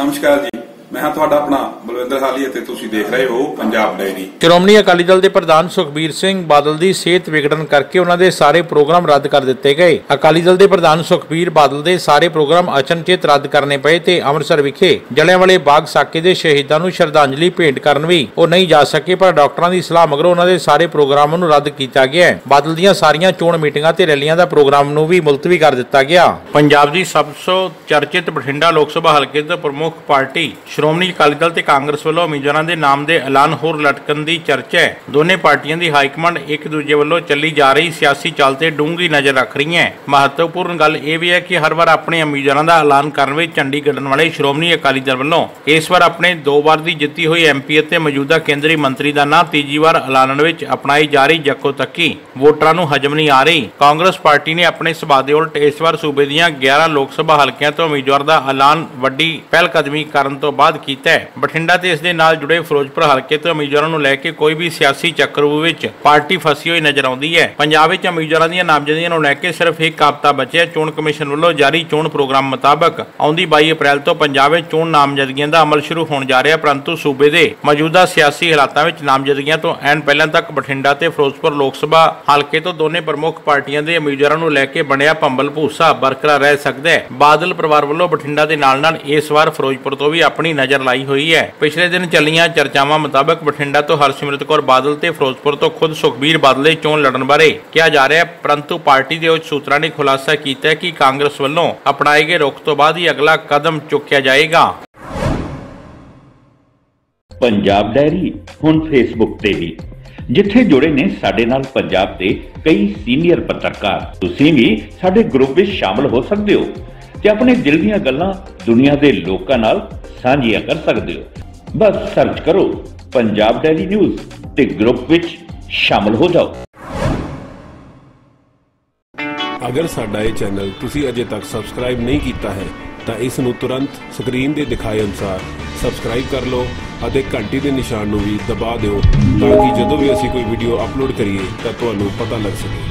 Namaskar ji ਮੈਂ ਹਾਂ ਤੁਹਾਡਾ ਆਪਣਾ ਬਲਵਿੰਦਰ ਹਾਲੀ ਅਤੇ ਤੁਸੀਂ ਦੇਖ ਰਹੇ ਹੋ ਪੰਜਾਬ ਡਾਇਰੀ ਸ਼੍ਰੋਮਣੀ ਅਕਾਲੀ ਦਲ ਦੇ ਪ੍ਰਧਾਨ ਸੁਖਬੀਰ ਸਿੰਘ ਬਾਦਲ ਦੀ ਸਿਹਤ ਵਿਗੜਨ ਕਰਕੇ ਉਹਨਾਂ ਦੇ ਸਾਰੇ ਪ੍ਰੋਗਰਾਮ ਰੱਦ ਕਰ ਦਿੱਤੇ ਗਏ। ਅਕਾਲੀ ਦਲ ਦੇ ਪ੍ਰਧਾਨ ਸੁਖਬੀਰ ਬਾਦਲ ਦੇ ਸਾਰੇ ਪ੍ਰੋਗਰਾਮ ਅਚਨਚੇਤ ਰੱਦ ਕਰਨੇ ਪਏ ਤੇ ਅੰਮ੍ਰਿਤਸਰ ਵਿਖੇ ਜਲਿਆਂਵਾਲੇ ਬਾਗ ਸਾਕੇ ਦੇ ਸ਼ਹੀਦਾਂ ਨੂੰ ਸ਼ਰਧਾਂਜਲੀ ਭੇਂਟ ਕਰਨ ਵੀ ਉਹ ਨਹੀਂ ਜਾ ਸਕੇ ਪਰ ਡਾਕਟਰਾਂ ਦੀ ਸਲਾਹ ਮਗਰੋਂ ਉਹਨਾਂ ਦੇ ਸਾਰੇ ਪ੍ਰੋਗਰਾਮਾਂ ਨੂੰ ਰੱਦ ਕੀਤਾ ਗਿਆ ਹੈ। ਬਾਦਲ ਦੀਆਂ ਸਾਰੀਆਂ ਚੋਣ ਮੀਟਿੰਗਾਂ ਤੇ ਰੈਲੀਆਂ ਦਾ ਪ੍ਰੋਗਰਾਮ ਨੂੰ ਵੀ ਮੁਲਤਵੀ ਕਰ ਦਿੱਤਾ ਗਿਆ। ਪੰਜਾਬ ਦੀ ਸਭ ਤੋਂ ਚਰਚਿਤ ਬਠਿੰਡਾ ਲੋਕ ਸਭਾ ਹਲਕੇ ਤੋਂ ਪ੍ਰਮੁੱਖ ਪਾਰਟੀ ਸ਼੍ਰੋਮਣੀ ਅਕਾਲੀ ਦਲ ਤੇ ਕਾਂਗਰਸ ਵੱਲੋਂ ਉਮੀਦਵਾਰਾਂ ਦੇ ਨਾਮ ਦੇ ਐਲਾਨ ਹੋਰ ਲਟਕਣ ਦੀ ਚਰਚਾ ਹੈ। ਦੋਨੇ ਪਾਰਟੀਆਂ ਦੀ ਹਾਈ ਕਮਾਂਡ ਇੱਕ ਦੂਜੇ ਵੱਲੋਂ ਚੱਲੀ ਜਾ ਰਹੀ ਸਿਆਸੀ ਚਾਲ ਤੇ ਡੂੰਘੀ ਨਜ਼ਰ ਰੱਖ ਰਹੀਆਂ ਹੈ। ਮਹੱਤਵਪੂਰਨ ਗੱਲ ਇਹ ਵੀ ਹੈ ਕਿ ਹਰ ਵਾਰ ਆਪਣੇ ਉਮੀਦਵਾਰਾਂ ਦਾ ਐਲਾਨ ਕਰਨ ਵਿੱਚ ਝੰਡੀ ਗੱਡਣ ਵਾਲੇ ਸ਼੍ਰੋਮਣੀ ਅਕਾਲੀ ਦਲ ਵੱਲੋਂ ਇਸ ਵਾਰ ਆਪਣੇ ਦੋ ਵਾਰ ਦੀ ਜਿੱਤੀ ਹੋਈ ਐਮਪੀ ਅਤੇ ਮੌਜੂਦਾ ਕੇਂਦਰੀ ਮੰਤਰੀ ਦਾ ਨਾਂ ਤੀਜੀ ਵਾਰ ਐਲਾਨਣ ਵਿੱਚ ਅਪਣਾਈ ਜਾ ਰਹੀ ਜੱਕੋ ਤੱਕੀ। ਵੋਟਰਾਂ ਨੂੰ ਹਜਮ ਨਹੀਂ ਆ ਰਹੀ। ਕਾਂਗਰਸ ਪਾਰਟੀ ਨੇ ਆਪਣੇ ਸੁਭਾਅ ਦੇ ਉਲਟ ਇਸ ਵਾਰ ਸੂਬੇ ਦੀਆਂ 11 ਲੋਕ ਸਭਾ ਹਲਕਿਆਂ ਤੋਂ ਉਮੀਦਵਾਰ ਦਾ ਐਲਾਨ ਵੱਡੀ ਪਹਿਲਕਦਮੀ ਕਰਨ ਤੋਂ ਬਾਅਦ ਕੀਤਾ ਹੈ। ਬਠਿੰਡਾ ਤੇ ਇਸ ਦੇ ਨਾਲ ਜੁੜੇ ਫਿਰੋਜ਼ਪੁਰ ਹਲਕੇ ਤੋਂ ਉਮੀਦਵਾਰਾਂ ਨੂੰ ਲੈ ਕੇ ਕੋਈ ਵੀ ਸਿਆਸੀ ਚੱਕਰਵੂ ਵਿੱਚ ਪਾਰਟੀ ਫਸੀ ਹੋਈ ਨਜ਼ਰ ਆਉਂਦੀ ਹੈ। ਪੰਜਾਬ ਵਿੱਚ ਉਮੀਦਵਾਰਾਂ ਦੀਆਂ ਨਾਮਜ਼ਦਗੀਆਂ ਨੂੰ ਲੈ ਕੇ ਸਿਰਫ ਇੱਕ ਹਫ਼ਤਾ ਬਚਿਆ। ਚੋਣ ਕਮਿਸ਼ਨ ਵੱਲੋਂ ਜਾਰੀ ਚੋਣ ਪ੍ਰੋਗਰਾਮ ਮੁਤਾਬਕ ਆਉਂਦੀ 22 ਅਪ੍ਰੈਲ ਤੋਂ ਪੰਜਾਬ ਵਿੱਚ ਚੋਣ ਨਾਮਜ਼ਦਗੀਆਂ ਦਾ ਅਮਲ ਸ਼ੁਰੂ ਹੋਣ ਜਾ ਰਿਹਾ ਪਰੰਤੂ ਸੂਬੇ ਦੇ ਮੌਜੂਦਾ ਸਿਆਸੀ ਹਾਲਾਤਾਂ ਵਿੱਚ ਨਾਮਜ਼ਦਗੀਆਂ ਤੋਂ ਐਨ ਪਹਿਲਾਂ ਤੱਕ ਬਠਿੰਡਾ ਤੇ ਫਿਰੋਜ਼ਪੁਰ ਲੋਕ ਸਭਾ ਹਲਕੇ ਤੋਂ ਦੋਨੇ ਪ੍ਰਮੁੱਖ ਪਾਰਟੀਆਂ ਦੇ ਉਮੀਦਵਾਰਾਂ ਨੂੰ ਲੈ ਕੇ ਬਣਿਆ ਭੰਬਲ ਭੂਸਾ ਬਰਕਰਾਰ ਰਹਿ ਸਕਦਾ ਹੈ। ਬਾਦਲ ਪਰਿਵਾਰ ਵੱਲੋਂ ਬਠਿੰਡਾ ਦੇ ਨਾਲ ਨਾਲ ਇਸ ਵਾਰ ਫਿਰੋਜ਼ਪੁਰ ਤੋਂ ਵੀ ਆਪਣੀ ਨਜ਼ਰ ਲਾਈ ਹੋਈ ਹੈ। ਪਿਛਲੇ ਦਿਨ ਚੱਲੀਆਂ ਚਰਚਾਵਾਂ ਮੁਤਾਬਕ ਬਠਿੰਡਾ ਤੋਂ ਹਰਸਿਮਰਤ ਕੌਰ ਬਾਦਲ ਤੇ ਫਿਰੋਜ਼ਪੁਰ ਤੋਂ ਖੁਦ ਸੁਖਬੀਰ ਬਾਦਲ ਚੋਣ ਲੜਨ ਬਾਰੇ ਕਿਹਾ ਜਾ ਰਿਹਾ ਹੈ, ਪਰੰਤੂ ਪਾਰਟੀ ਦੇ ਉੱਚ ਸੂਤਰਾਂ ਨੇ ਖੁਲਾਸਾ ਕੀਤਾ ਹੈ ਕਿ ਕਾਂਗਰਸ ਵੱਲੋਂ ਅਪਣਾਏ ਗਏ ਰੁਖ ਤੋਂ ਬਾਅਦ ਹੀ ਅਗਲਾ ਕਦਮ ਚੁੱਕਿਆ ਜਾਏਗਾ। ਪੰਜਾਬ ਡਾਇਰੀ, ਹੁਣ ਫੇਸਬੁੱਕ ਤੇ ਵੀ। ਜਿੱਥੇ ਜੁੜੇ ਨੇ ਸਾਡੇ ਨਾਲ ਪੰਜਾਬ ਦੇ ਕਈ ਸੀਨੀਅਰ ਪੱਤਰਕਾਰ। ਤੁਸੀਂ ਵੀ ਸਾਡੇ ਗਰੁੱਪ ਵਿੱਚ ਸ਼ਾਮਲ ਹੋ ਸਕਦੇ ਹੋ। ਤੇ ਆਪਣੇ ਦਿਲ ਦੀਆਂ ਗੱਲਾਂ ਦੁਨੀਆ ਦੇ ਲੋਕਾਂ ਨਾਲ ਸਾਂਝੀਆਂ ਕਰ ਸਕਦੇ ਹੋ। ਬਸ ਸਰਚ ਕਰੋ ਪੰਜਾਬ ਡਾਇਰੀ ਨਿਊਜ਼ ਤੇ ਗਰੁੱਪ ਵਿੱਚ ਸ਼ਾਮਲ ਹੋ ਜਾਓ। ਅਗਰ ਸਾਡਾ ਇਹ ਚੈਨਲ ਤੁਸੀਂ ਅਜੇ ਤੱਕ ਸਬਸਕ੍ਰਾਈਬ ਨਹੀਂ ਕੀਤਾ ਹੈ, ਤਾਂ ਇਸ ਨੂੰ ਤੁਰੰਤ ਸਕਰੀਨ ਦੇ ਦਿਖਾਏ ਅਨੁਸਾਰ ਸਬਸਕ੍ਰਾਈਬ ਕਰ ਲਓ ਅਤੇ ਘੰਟੀ ਦੇ ਨਿਸ਼ਾਨ ਨੂੰ ਵੀ ਦਬਾ ਦਿਓ ਤਾਂ ਕਿ ਜਦੋਂ ਵੀ ਅਸੀਂ ਕੋਈ ਵੀਡੀਓ ਅਪਲੋਡ ਕਰੀਏ ਤਾਂ ਤੁਹਾਨੂੰ ਪਤਾ ਲੱਗ ਸਕੇ।